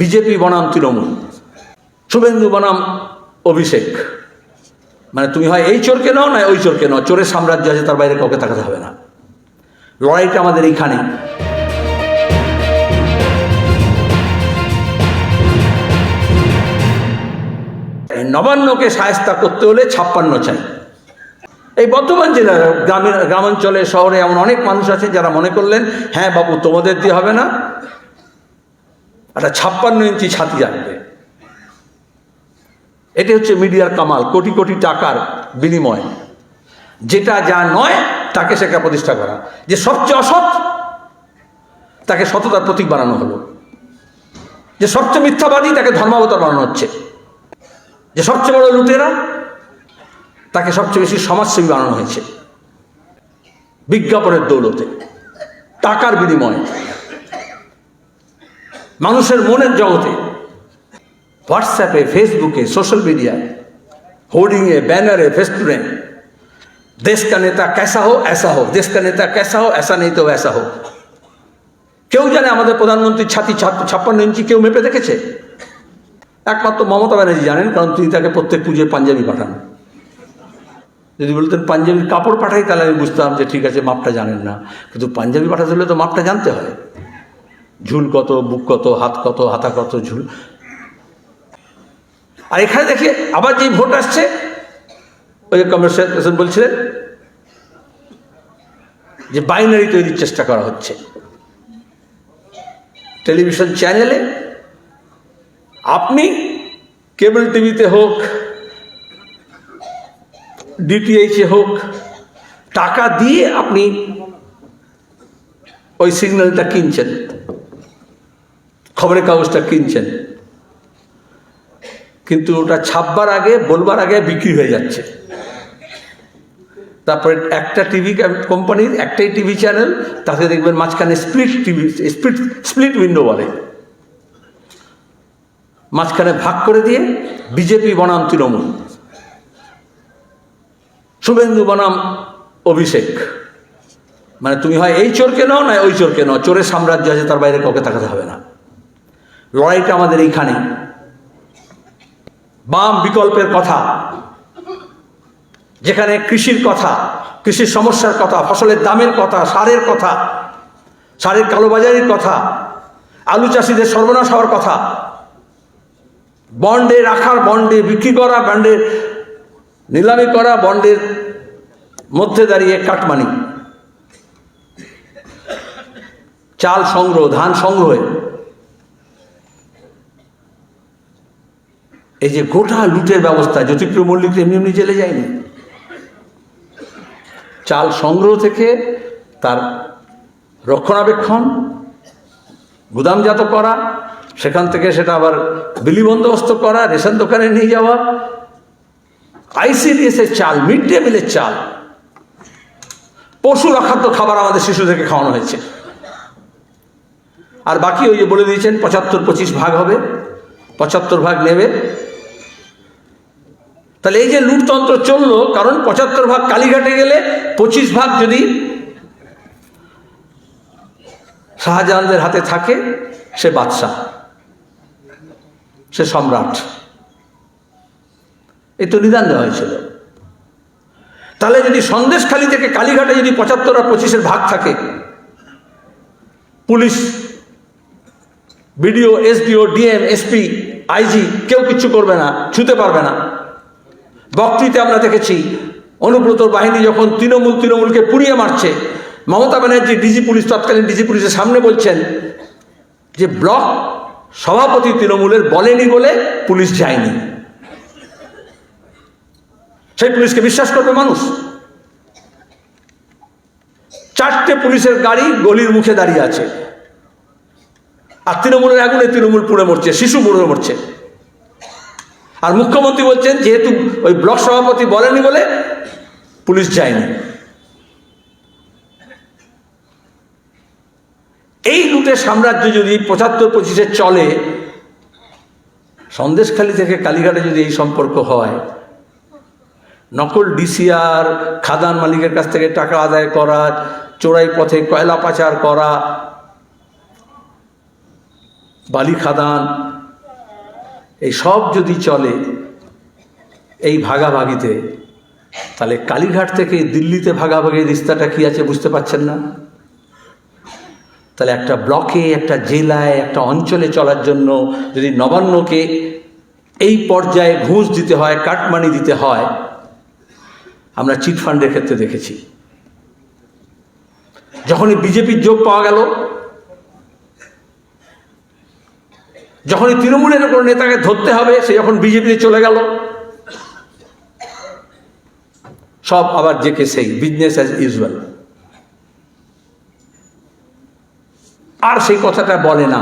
BJP বনাম তৃণমূল, শুভেন্দু বনাম অভিষেক। মানে তুমি হয় এই চোরকে নাও, না ওই চোরকে নাও। চোরের সাম্রাজ্য আছে, তার বাইরে কাউকে তাকাতে হবে না। লড়াইটা আমাদের এইখানে। এই নবান্নকে সায়স্তা করতে হলে ছাপ্পান্ন চাই। এই বর্ধমান জেলার গ্রামীণ গ্রামাঞ্চলে শহরে এমন অনেক মানুষ আছে যারা মনে করলেন হ্যাঁ বাবু তোমাদের দিয়ে হবে না। একটা ছাপ্পান্ন ইঞ্চি ছাতি রাখবে এটি হচ্ছে মিডিয়ার কামাল, কোটি কোটি টাকার বিনিময়। যেটা যা নয়, তাকে সেটা প্রতিষ্ঠা করা। যে সবচেয়ে অসৎ, তাকে সততার প্রতীক বানানো হলো। যে সবচেয়ে মিথ্যাবাদী, তাকে ধর্মাবতার বানানো হচ্ছে। যে সবচেয়ে বড় লুটেরা, তাকে সবচেয়ে বেশি সমাজসেবী বানানো হয়েছে। বিজ্ঞাপনের দৌলতে। টাকার বিনিময়ে। মানুষের মনের জগতে হোয়াটসঅ্যাপে ফেসবুকে সোশ্যাল মিডিয়ায় होर्डिंगे बैनर फेस्टूने देश का नेता कैसा हो ऐसा हो देश का नेता कैसा हो ऐसा नहीं तो वैसा हो কেউ জানে আমাদের প্রধানমন্ত্রী ছাতি ছাপ- ছাপ্পান্ন ইঞ্চি কেউ মেপে দেখেছে একমাত্র মমতা ব্যানার্জি জানেন কারণ তিনি তাকে প্রত্যেক পুজোয় পাঞ্জাবি পাঠান যদি বলতেন পাঞ্জাবির কাপড় পাঠাই তাহলে আমি বুঝতাম যে ঠিক আছে মাপটা জানেন না কিন্তু পাঞ্জাবি পাঠাতে হলে তো মাপটা জানতে হয় ঝুল কত, বুক কত, হাত কত, হাতা কত, ঝুল। আর এখানে দেখে আবার যেই ভোট আসছে, ওই যে বলছিলেন যে বাইনারি তৈরির চেষ্টা করা হচ্ছে। টেলিভিশন চ্যানেলে আপনি কেবল টিভিতে হোক ডিটিএইচে হোক, টাকা দিয়ে আপনি ওই সিগন্যালটা কিনছেন। খবরের কাগজটা কিনছেন। কিন্তু ওটা ছাপবার আগে, বলবার আগে বিক্রি হয়ে যাচ্ছে। তারপরে একটা টিভি কোম্পানির একটাই টিভি চ্যানেল, তাতে দেখবেন মাঝখানে split TV split split window বলে। মাঝখানে ভাগ করে দিয়ে বিজেপি বনাম তৃণমূল। শুভেন্দু বনাম অভিষেক। মানে তুমি হয় এই চোরকে নাও, না ওই চোরকে নাও, চোরের সাম্রাজ্য আছে, তার বাইরে কাউকে তাকাতে হবে না। লড়াইটা আমাদের এইখানে। বাম বিকল্পের কথা। যেখানে কৃষির কথা, কৃষির সমস্যার কথা, ফসলের দামের কথা, সারের কথা, সারের কালোবাজারির কথা, আলু চাষিদের সর্বনাশ হওয়ার কথা, বন্ডে রাখার, বন্ডে বিক্রি করা বন্ডের নিলামি করা, বন্ডের মধ্যে দাঁড়িয়ে কাটমানি। চাল সংগ্রহ, ধান সংগ্রহে। এই যে গোটা লুটের ব্যবস্থা, জ্যোতিপ্রিয় মল্লিক এমনি এমনি জেলে যায়নি। চাল সংগ্রহ থেকে তার রক্ষণাবেক্ষণ গুদামজাত করা, সেখান থেকে সেটা আবার বিলি বন্দোবস্ত করা, রেশন দোকানে নিয়ে যাওয়া, আইসিডিএসের চাল, মিড ডে মিলের চাল। পশু অখাদ্য খাবার আমাদের শিশুদেরকে খাওয়ানো হয়েছে। আর বাকি ওই যে বলে দিয়েছেন, পঁচাত্তর পঁচিশ ভাগ হবে, পঁচাত্তর ভাগ নেবে। তাহলে এই যে লুটতন্ত্র চলল, কারণ পঁচাত্তর ভাগ কালীঘাটে গেলে পঁচিশ ভাগ যদি শাহজাহানদের হাতে থাকে, সে বাদশাহ, সে সম্রাট। এই তো নিদান দেওয়া হয়েছিল। তাহলে যদি সন্দেশখালি থেকে কালীঘাটে যদি পঁচাত্তর আর পঁচিশের ভাগ থাকে, police, BDO, SDO, DM, SP, IG, কেউ কিচ্ছু করবে না, ছুতে পারবে না। বক্তৃতে আমরা দেখেছি, অনুব্রতর বাহিনী যখন তৃণমূল তৃণমূলকে পুড়িয়ে মারছে, মমতা ব্যানার্জি ডিজি পুলিশ তৎকালীন ডিজি পুলিশের সামনে বলছেন যে, ব্লক সভাপতি তৃণমূলের বলেনি বলে পুলিশ যায়নি। সেই পুলিশকে বিশ্বাস করবে মানুষ। চারটে পুলিশের গাড়ি গলির মুখে দাঁড়িয়ে আছে। আর তৃণমূলের আগুনে তৃণমূল পুড়ে মরছে, শিশু পুড়ে মরছে। আর মুখ্যমন্ত্রী বলছেন, যেহেতু ওই ব্লক সভাপতি বলেনি বলে পুলিশ যায়নি। এই লুটের সাম্রাজ্য যদি পঁচাত্তর পঁচিশে চলে, সন্দেশখালী থেকে কালীঘাটে যদি এই সম্পর্ক হয়, নকল ডিসিআর খাদান মালিকের কাছ থেকে টাকা আদায় করা, চোরাই পথে কয়লা পাচার করা, বালি খাদান এই সব যদি চলে এই ভাগাভাগিতে, তাহলে কালীঘাট থেকে দিল্লিতে ভাগাভাগির রিস্তাটা কি আছে বুঝতে পারছেন না? তাহলে একটা ব্লকে, একটা জেলায়, একটা অঞ্চলে চলার জন্য যদি নবান্নকে এই পর্যায়ে ঘুষ দিতে হয়, কাটমানি দিতে হয়, আমরা চিটফান্ডের ক্ষেত্রে দেখেছি। যখনই বিজেপির যোগ পাওয়া গেল যখনই তৃণমূলের কোনো নেতাকে ধরতে হবে, সে যখন বিজেপিতে চলে গেল, সব আবার জেকে সেই বিজনেস অ্যাজ ইউজুয়াল আর সেই কথাটা বলে না।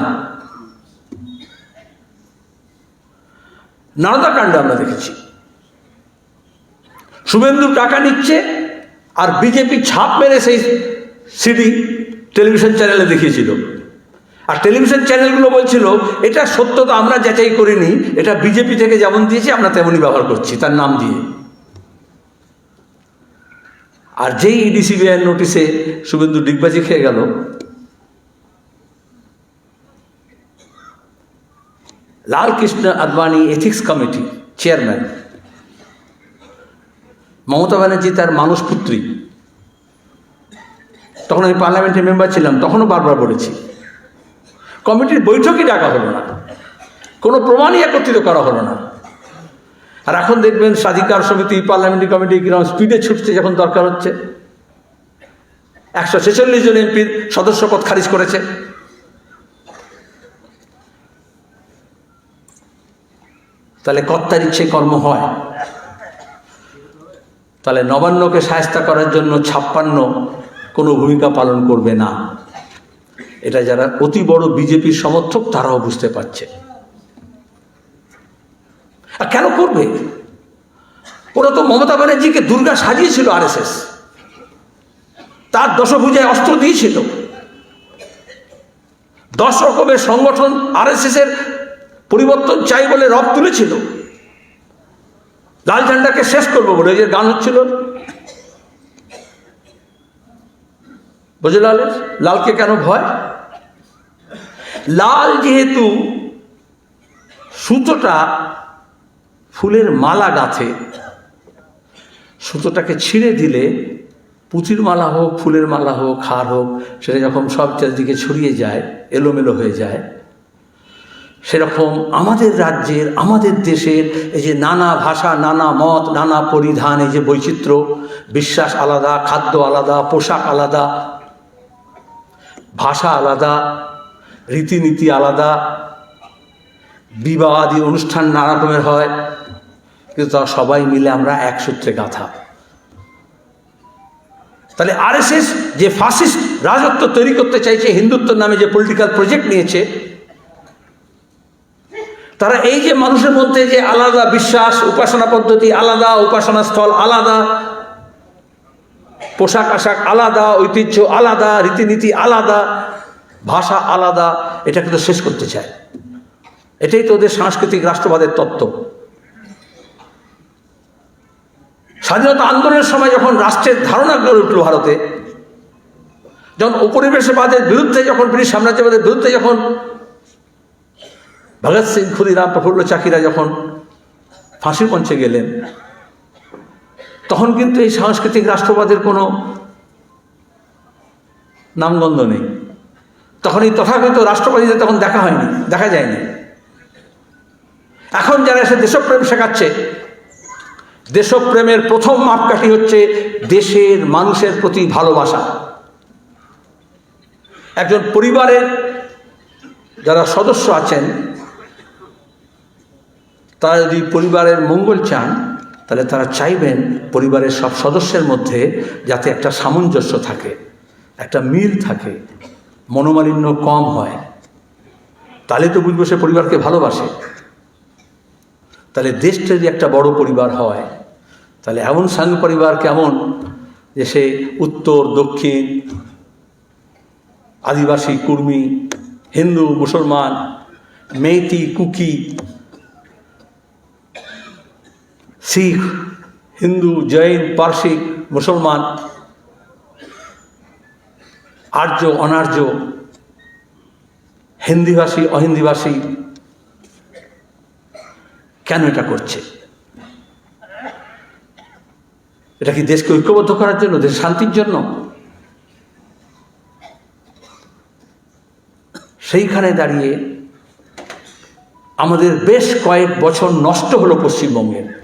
নারদা কাণ্ড আমরা দেখেছি। শুভেন্দু টাকা নিচ্ছে, আর বিজেপি ছাপ মেরে সেই সিডি টেলিভিশন চ্যানেলে দেখিয়েছিল। আর টেলিভিশন চ্যানেলগুলো বলছিল, এটা সত্য তো আমরা যাচাই করিনি, এটা বিজেপি থেকে যেমন দিয়েছি, আমরা তেমনই ব্যবহার করছি, তার নাম দিয়ে। আর যেই ইডি সিবিআই নোটিশে শুভেন্দু ডিগবাজি খেয়ে গেল, Lalkrishna Advani ethics committee chairman Mamata Banerjee তার মানুষ পুত্রী তখন আমি পার্লামেন্টের মেম্বার ছিলাম, তখনও বারবার বলেছি কমিটির বৈঠকই ডাকা হলো না। কোনো প্রমাণই একত্রিত করা হলো না। আর এখন দেখবেন স্বাধিকার সমিতি, পার্লামেন্টারি কমিটি কীরকম স্পিডে ছুটছে যখন দরকার হচ্ছে। একশো ছেচল্লিশ জন এমপির সদস্য পদ খারিজ করেছে। তাহলে কর্তার ইচ্ছে কর্ম হয়। তাহলে নবান্নকে সায়স্তা করার জন্য ছাপ্পান্ন কোনো ভূমিকা পালন করবে না। এটা যারা অতি বড় বিজেপির সমর্থক, তারাও বুঝতে পারছে। আর কেন করবে? ওরা তো মমতা ব্যানার্জিকে দুর্গা সাজিয়েছিল আরএসএস। তার দশভুজায় অস্ত্র দিয়েছিল। দশ রকমের সংগঠন আরএসএস এর পরিবর্তন চাই বলে রব তুলেছিল। লাল ঝান্ডাকে শেষ করব বলে যে গান হচ্ছিল। বুঝে লালের লালকে কেন ভয়? লাল যেহেতু, সুতোটা ফুলের মালা গাঁথে। সুতোটাকে ছিঁড়ে দিলে পুঁতির মালা হোক, ফুলের মালা হোক, হার হোক, সেটা যখন সব চারদিকে ছড়িয়ে যায়, এলোমেলো হয়ে যায়, সেরকম আমাদের রাজ্যের, আমাদের দেশের এই যে নানা ভাষা, নানা মত, নানা পরিধান, এই যে বৈচিত্র্য, বিশ্বাস আলাদা, খাদ্য আলাদা, পোশাক আলাদা, ভাষা আলাদা রীতিনীতি আলাদা বিবাহ আদি অনুষ্ঠান নানা রকমের হয়, কিন্তু তা সবাই মিলে আমরা এক সূত্রে গাথা। তাহলে আরএসএস যে ফাসিস্ট রাজত্ব তৈরি করতে চাইছে হিন্দুত্বর নামে যে পলিটিক্যাল প্রজেক্ট নিয়েছে, তারা এই যে মানুষের মধ্যে যে আলাদা বিশ্বাস, উপাসনা পদ্ধতি আলাদা উপাসনা স্থল আলাদা, পোশাক আশাক আলাদা, ঐতিহ্য আলাদা, রীতিনীতি আলাদা ভাষা আলাদা, এটা কিন্তু শেষ করতে চায়। এটাই তো ওদের সাংস্কৃতিক রাষ্ট্রবাদের তত্ত্ব। স্বাধীনতা আন্দোলনের সময় যখন রাষ্ট্রের ধারণা গড়ে উঠল ভারতে, যখন উপনিবেশবাদের বিরুদ্ধে যখন ব্রিটিশ সাম্রাজ্যবাদের বিরুদ্ধে যখন ভগৎ সিং, ক্ষুদিরাম, প্রফুল্ল চাকিরা যখন ফাঁসির মঞ্চে গেলেন, তখন কিন্তু এই সাংস্কৃতিক রাষ্ট্রবাদের কোনো নামগন্ধ নেই। তখন এই তথাকথিত রাষ্ট্রবাদীদের তখন দেখা হয়নি, দেখা যায়নি। এখন যারা এসে দেশপ্রেম শেখাচ্ছে, দেশপ্রেমের প্রথম মাপকাঠি হচ্ছে দেশের মানুষের প্রতি ভালোবাসা। একজন পরিবারের যারা সদস্য আছেন, তারা যদি পরিবারের মঙ্গল চান, তাহলে তারা চাইবেন পরিবারের সব সদস্যের মধ্যে যাতে একটা সামঞ্জস্য থাকে, একটা মিল থাকে। মনোমালিন্য কম হয়, তাহলে তো বুঝব সে পরিবারকে ভালোবাসে। তাহলে দেশটা যদি একটা বড় পরিবার হয়, তাহলে এমন সাংঘ পরিবার কেমন যে সে উত্তর, দক্ষিণ, আদিবাসী, কুর্মী, হিন্দু, মুসলমান মেইতি কুকি, শিখ, হিন্দু, জৈন, পার্সিক, মুসলমান আর্য, অনার্য, হিন্দিভাষী, অহিন্দিভাষী, কেন এটা করছে? এটা কি দেশকে ঐক্যবদ্ধ করার জন্য, দেশ শান্তির জন্য? সেইখানে দাঁড়িয়ে আমাদের বেশ কয়েক বছর নষ্ট হলো পশ্চিমবঙ্গের।